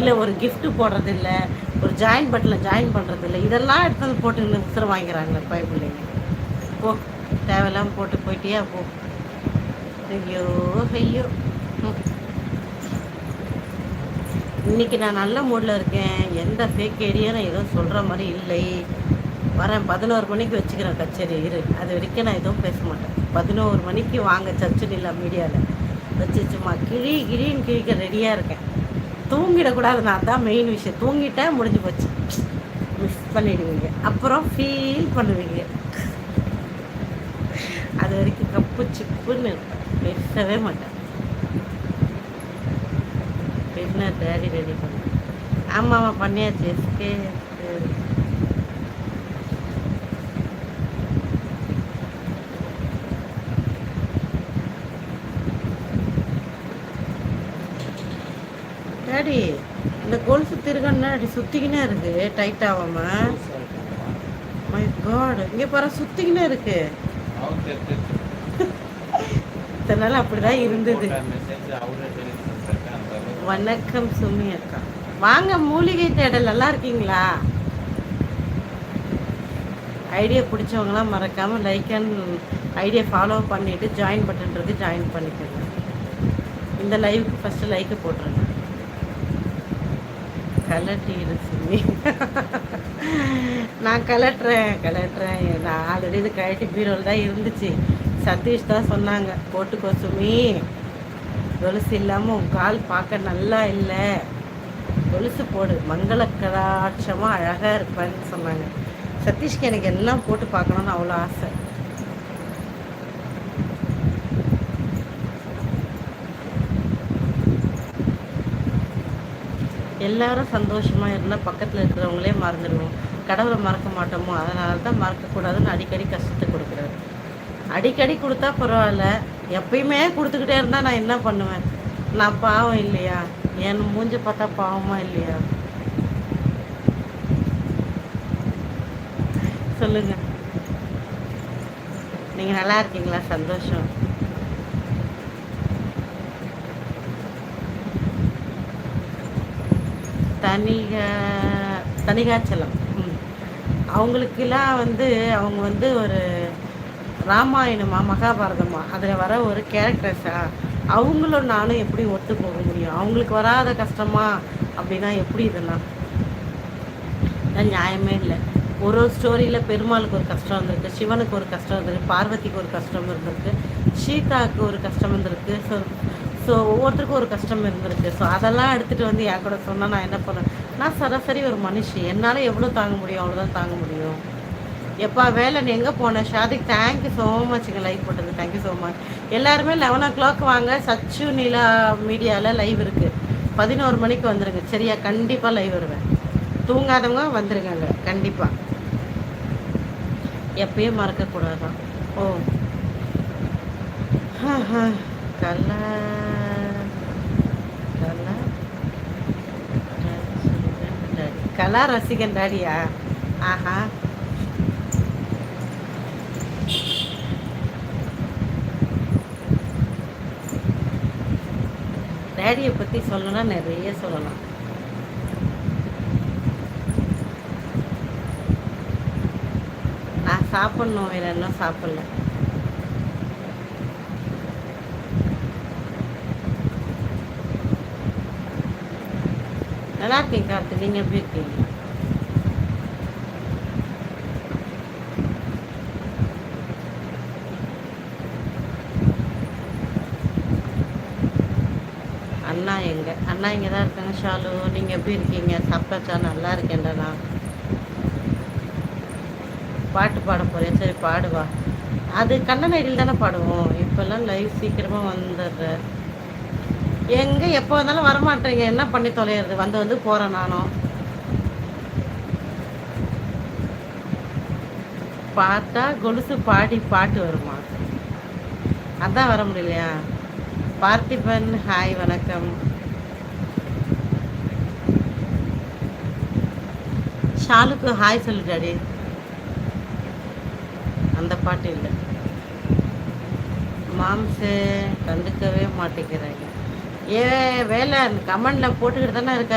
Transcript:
இல்லை ஒரு கிஃப்ட்டு போடுறது இல்லை ஒரு ஜாயின் பட்டனில் ஜாயின் பண்ணுறது இல்லை இதெல்லாம் எடுத்து வந்து போட்டு உத்தரவு வாங்கிறாங்க பய பிள்ளைங்க. போ தேவையில்லாமல் போட்டு போயிட்டியா போ. ஐயோ ஐயோ. இன்றைக்கி நான் நல்ல மூடில் இருக்கேன். எந்த ஃபேக் ஏரியா நான் எதுவும் சொல்கிற மாதிரி இல்லை. வரேன் பதினோரு மணிக்கு வச்சுக்கிறேன் கச்சேரி இரு. அது வரைக்கும் நான் எதுவும் பேச மாட்டேன். பதினோரு மணிக்கு வாங்க சர்ச்சு இல்லை மீடியாவில் வச்சு சும்மா கிழி கிழின்னு கிழிக்க ரெடியாக இருக்கேன். தூங்கிடக்கூடாது நான் தான் மெயின் விஷயம். தூங்கிட்டேன் முடிஞ்சு போச்சு. மிஸ் பண்ணிடுவீங்க. அப்புறம் ஃபீல் பண்ணுவீங்க. அது வரைக்கும் கப்பு சிப்புன்னு பேசவே மாட்டேன். என்ன டேடி ரெடி பண்ண? ஆமாம் ஆமாம் பண்ணியாச்சு எஸ்கே சரி. இந்த கோல் திருகன்னா அப்படி சுத்திக்கினே இருக்கு டைட் ஆகாம. மை காட் இங்கே பாரு சுத்திக்கினே இருக்கு. இத்தனை நாள் அப்படிதான் இருந்தது. வணக்கம் சுமி அக்கா. வாங்க மூலிகை தேடல் நல்லா இருக்கீங்களா? ஐடியா பிடிச்சவங்களாம் மறக்காம லைக் அண்ட் ஐடியா ஃபாலோ பண்ணிட்டு ஜாயின் பட்டன் இருக்கு ஜாயின் பண்ணிக்கோங்க. இந்த லைவுக்கு ஃபர்ஸ்ட் லைக் போட்டுருங்க. கலட்டிடு சுமி நான் கலட்டுறேன் கலட்டுறேன். நான் ஆல்ரெடி இது கழட்டி பீரோல் தான் இருந்துச்சு. சதீஷ் தான் சொன்னாங்க போட்டுக்கோ சுமி கொலுசு இல்லாமல் உன் கால் பார்க்க நல்லா இல்லை. கொலுசு போடு. மங்கள கடாட்சமாக அழகாக இருப்பேன்னு சொன்னாங்க. சதீஷ்க்கு எனக்கு எல்லாம் போட்டு பார்க்கணுன்னு அவ்வளோ ஆசை. எல்லாரும் சந்தோஷமாக இருந்தால் பக்கத்தில் இருக்கிறவங்களே மறந்துடுவோம். கடவுளை மறக்க மாட்டோமோ? அதனால தான் மறக்கக்கூடாதுன்னு அடிக்கடி கஷ்டத்தை கொடுக்குறாரு. அடிக்கடி கொடுத்தா பரவாயில்ல. எப்பயுமே கொடுத்துக்கிட்டே இருந்தால் நான் என்ன பண்ணுவேன்? நான் பாவம் இல்லையா? என் மூஞ்சி பார்த்தா பாவமா இல்லையா? சொல்லுங்க. நீங்கள் நல்லா இருக்கீங்களா? சந்தோஷம். தனிக தனிகாச்சலம். அவங்களுக்கெல்லாம் வந்து அவங்க வந்து ஒரு ராமாயணமா மகாபாரதமா அதில் வர ஒரு கேரக்டர்ஸா அவங்களும் நானும் எப்படி ஒத்து போக முடியும்? அவங்களுக்கு வராத கஷ்டமா? அப்படின்னா எப்படி இதெல்லாம்? நியாயமே இல்லை. ஒரு ஒரு ஸ்டோரியில் பெருமாளுக்கு ஒரு கஷ்டம் இருந்திருக்கு சிவனுக்கு ஒரு கஷ்டம் இருந்திருக்கு பார்வதிக்கு ஒரு கஷ்டம் இருந்திருக்கு சீதாவுக்கு ஒரு கஷ்டம் இருந்திருக்கு ஸோ ஸோ ஒவ்வொருத்தருக்கும் ஒரு கஷ்டம் இருந்திருக்கு. ஸோ அதெல்லாம் எடுத்துகிட்டு வந்து என் கூட சொன்னால் நான் என்ன பண்ணுறேன் நான் சராசரி ஒரு மனுஷி. என்னால் எவ்வளோ தாங்க முடியும்? அவ்வளோதான் தாங்க முடியும். எப்பா வேலை நீ எங்கே போனேன் ஷாதிக் தேங்க்யூ ஸோ மச்ங்க லைவ் போட்டது தேங்க்யூ ஸோ மச் எல்லாருமே லெவன் ஓ கிளாக் வாங்க. சச்சு நீலா மீடியாவில் லைவ் இருக்குது பதினோரு மணிக்கு வந்துடுங்க சரியா? கண்டிப்பாக லைவ் வருவேன். தூங்காதவங்க வந்துருங்க கண்டிப்பாக எப்பயும் மறக்கக்கூடாதான். ஓ. கலா கலா டாடி கலா ரசிகன் டாடியா ஆஹா. டேடியை பற்றி சொல்லணும்னா நிறைய சொல்லலாம். நான் சாப்பிட்ணும் வேற இன்னும் சாப்பிடல. நல்லா இருக்கீங்க கார்த்து நீங்கள் எப்படி இருக்கீங்க? அண்ணா எங்க அண்ணா இங்கே தான் இருக்காங்க ஷாலு நீங்கள் எப்படி இருக்கீங்க? சாப்பிட்டாச்சா? நல்லா இருக்கேன்டா நான் பாட்டு பாட போகிறேன் சரி பாடுவா அது கண்ணன் ஐடியில் தானே பாடுவோம். இப்போல்லாம் லைவ் சீக்கிரமாக வந்துடுற எங்கே எப்போ வந்தாலும் வரமாட்டேங்க. என்ன பண்ணி தொலைகிறது வந்து வந்து போகிறேன் நானும் பார்த்தா கொலுசு பாடி பாட்டு வருமா? அதான் வர முடியலையா? பார்த்திபன் ஹாய் வணக்கம். ஷாலுக்கு ஹாய் சொல்லு டாடி. அந்த பாட்டு இல்லை. மாம்சே கண்டுக்கவே மாட்டேங்கிறாங்க. ஏ வேலை கமெண்ட்ல போட்டுக்கிட்டு தானே இருக்காரு.